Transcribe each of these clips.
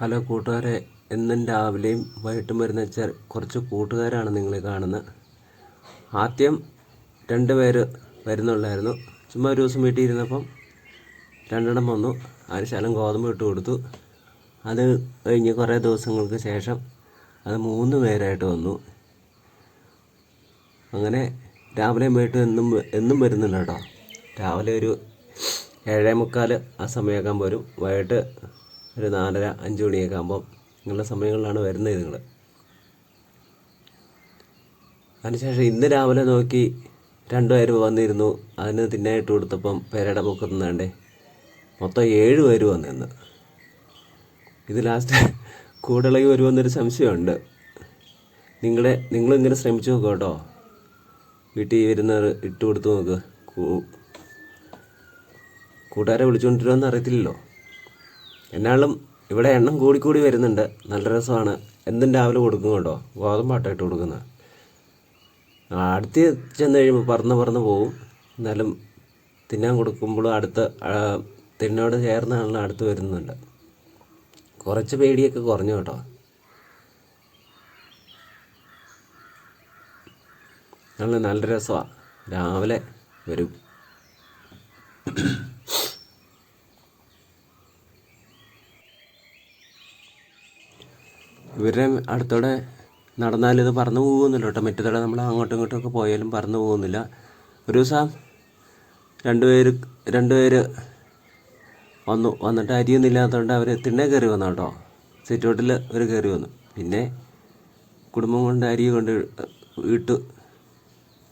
Hello കൂട്ടുകാരെ എന്നും രാവിലെയും വൈകിട്ടും വരുന്ന വെച്ചാൽ കുറച്ച് കൂട്ടുകാരാണ് നിങ്ങൾ കാണുന്നത്. ആദ്യം രണ്ട് പേര് വരുന്നുള്ളായിരുന്നു. ചുമ്മാ ഒരു ദിവസം വീട്ടിൽ ഇരുന്നപ്പം രണ്ടെണ്ണം വന്നു. അതിന് ശകലം ഗോതമ്പ് ഇട്ട് കൊടുത്തു. അത് കഴിഞ്ഞ് കുറേ ദിവസങ്ങൾക്ക് ശേഷം അത് മൂന്ന് പേരായിട്ട് വന്നു. അങ്ങനെ രാവിലെ വൈകിട്ടും എന്നും എന്നും വരുന്നുണ്ട് കേട്ടോ. രാവിലെ ഒരു ഏഴേ മുക്കാൽ ആ സമയമാക്കാൻ വരും വൈകിട്ട് ഒരു നാലര അഞ്ച് മണിയൊക്കെ ആകുമ്പം ഇങ്ങനെയുള്ള സമയങ്ങളിലാണ് വരുന്നത് നിങ്ങൾ അതിനുശേഷം ഇന്ന് രാവിലെ നോക്കി രണ്ടുപേര് വന്നിരുന്നു. അതിന് തിന്നായിട്ട് കൊടുത്തപ്പം പേരയുടെ പൊക്കത്ത് നിന്നാണ്ടേ മൊത്തം ഏഴ് പേര് വന്നിരുന്നു. ഇത് ലാസ്റ്റ് കൂടുതലായി വരുമെന്നൊരു സംശയമുണ്ട്. നിങ്ങളെ നിങ്ങളിങ്ങനെ ശ്രമിച്ചു നോക്കുക കേട്ടോ. വീട്ടിൽ വരുന്നവർ ഇട്ട് കൊടുത്തു നോക്ക്. കൂട്ടുകാരെ വിളിച്ചുകൊണ്ടിരുമെന്ന് അറിയത്തില്ലല്ലോ. എന്നാലും ഇവിടെ എണ്ണം കൂടിക്കൂടി വരുന്നുണ്ട്. നല്ല രസമാണ്. എന്തും രാവിലെ കൊടുക്കും കേട്ടോ. ഗോതമ്പാട്ടം ഇട്ട് കൊടുക്കുന്നത്. അടുത്ത് ചെന്ന് കഴിയുമ്പോൾ പറന്ന് പറന്ന് പോവും. എന്നാലും തിന്നാൻ കൊടുക്കുമ്പോഴും അടുത്ത് തിന്നോട് ചേർന്നാണല്ലോ അടുത്ത് വരുന്നുണ്ട്. കുറച്ച് പേടിയൊക്കെ കുറഞ്ഞു കേട്ടോ. നല്ല നല്ല രസമാണ് രാവിലെ വരും. ഇവരുടെ അടുത്തോടെ നടന്നാലും ഇത് പറന്നു പോകുന്നില്ല കേട്ടോ. മറ്റേതോടെ നമ്മൾ അങ്ങോട്ടും ഇങ്ങോട്ടും ഒക്കെ പോയാലും പറന്നു പോകുന്നില്ല. ഒരു ദിവസം രണ്ടുപേര് രണ്ടുപേര് വന്നു. വന്നിട്ട് അരിയൊന്നും ഇല്ലാത്തതുകൊണ്ട് അവർ തിണ്ണെ കയറി വന്നു കേട്ടോ. സിറ്റൗട്ടിൽ അവർ കയറി വന്നു. പിന്നെ കുടുംബം കൊണ്ട് അരി കൊണ്ട് ഇട്ട്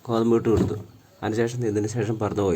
ഗോതമ്പ് ഇട്ട് കൊടുത്തു. അതിനുശേഷം ഇതിന് ശേഷം പറന്നു പോയി